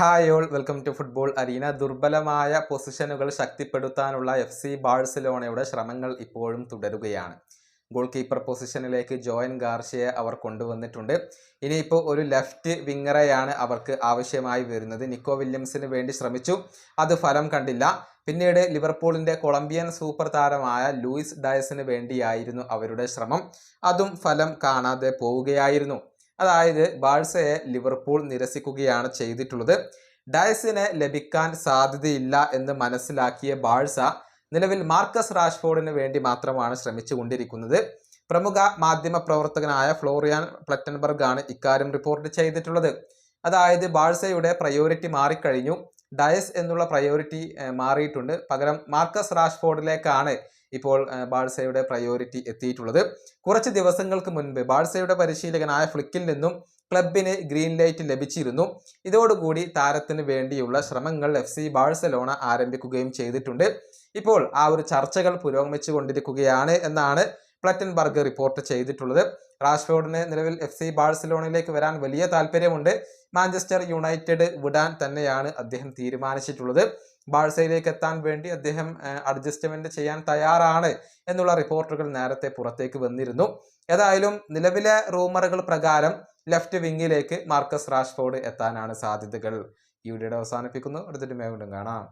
Hi all welcome to football arena ദുർബലമായ പൊസിഷനുകൾ ശക്തിപ്പെടുത്താനുള്ള എഫ് സി ബാഴ്സലോണയുടെ ശ്രമങ്ങൾ ഇപ്പോഴും തുടരുകയാണ്. ഗോൾ കീപ്പർ പൊസിഷനിലേക്ക് ജോയൻ ഗാർഷ്യയെ അവർ കൊണ്ടുവന്നിട്ടുണ്ട്. ഇനിയിപ്പോൾ ഒരു ലെഫ്റ്റ് വിങ്ങറെയാണ് അവർക്ക് ആവശ്യമായി വരുന്നത്. നിക്കോ വില്യംസിന് വേണ്ടി ശ്രമിച്ചു. അത് ഫലം കണ്ടില്ല. പിന്നീട് ലിവർപൂളിന്റെ കൊളംബിയൻ സൂപ്പർ താരമായ ലൂയിസ് ഡയസിന് വേണ്ടിയായിരുന്നു അവരുടെ ശ്രമം. അതും ഫലം കാണാതെ പോവുകയായിരുന്നു. അതായത് ബാഴ്സയെ ലിവർപൂൾ നിരസിക്കുകയാണ് ചെയ്തിട്ടുള്ളത്. ഡയസിനെ ലഭിക്കാൻ സാധ്യതയില്ല എന്ന് മനസ്സിലാക്കിയ ബാഴ്സ നിലവിൽ മാർക്കസ് റാഷ്ഫോർഡിന് വേണ്ടി മാത്രമാണ് ശ്രമിച്ചുകൊണ്ടിരിക്കുന്നത്. പ്രമുഖ മാധ്യമ പ്രവർത്തകനായ ഫ്ലോറിയാൻ പ്ലറ്റൻബർഗ് ആണ് ഇക്കാര്യം റിപ്പോർട്ട് ചെയ്തിട്ടുള്ളത്. അതായത് ബാഴ്സയുടെ പ്രയോറിറ്റി മാറിക്കഴിഞ്ഞു. ഡയസ് എന്നുള്ള പ്രയോറിറ്റി മാറിയിട്ടുണ്ട്. പകരം മാർക്കസ് റാഷ്ഫോർഡിലേക്കാണ് ഇപ്പോൾ ബാഴ്സയുടെ പ്രയോറിറ്റി എത്തിയിട്ടുള്ളത്. കുറച്ച് ദിവസങ്ങൾക്ക് മുൻപ് ബാഴ്സയുടെ പരിശീലകനായ ഫ്ലിക്കിൽ നിന്നും ക്ലബിന് ഗ്രീൻ ലൈറ്റ് ലഭിച്ചിരുന്നു. ഇതോടുകൂടി താരത്തിന് വേണ്ടിയുള്ള ശ്രമങ്ങൾ എഫ് സി ബാഴ്സലോണ ആരംഭിക്കുകയും ചെയ്തിട്ടുണ്ട്. ഇപ്പോൾ ആ ഒരു ചർച്ചകൾ പുരോഗമിച്ചു കൊണ്ടിരിക്കുകയാണ് എന്നാണ് പ്ലറ്റൻബർഗ് റിപ്പോർട്ട് ചെയ്തിട്ടുള്ളത്. റാഷ്ഫോർഡിന് നിലവിൽ എഫ് സി ബാഴ്സലോണയിലേക്ക് വരാൻ വലിയ താല്പര്യമുണ്ട്. മാഞ്ചസ്റ്റർ യുണൈറ്റഡ് വിടാൻ തന്നെയാണ് അദ്ദേഹം തീരുമാനിച്ചിട്ടുള്ളത്. ബാഴ്സയിലേക്ക് എത്താൻ വേണ്ടി അദ്ദേഹം അഡ്ജസ്റ്റ്മെന്റ് ചെയ്യാൻ തയ്യാറാണ് എന്നുള്ള റിപ്പോർട്ടുകൾ നേരത്തെ പുറത്തേക്ക് വന്നിരുന്നു. ഏതായാലും നിലവിലെ റൂമറുകൾ പ്രകാരം ലെഫ്റ്റ് വിങ്ങിലേക്ക് മാർക്കസ് റാഷ്ഫോർഡ് എത്താനാണ് സാധ്യതകൾ. ഈ വീഡിയോ അവസാനിപ്പിക്കുന്നു. അടുത്തൊരു വീണ്ടും കാണാം.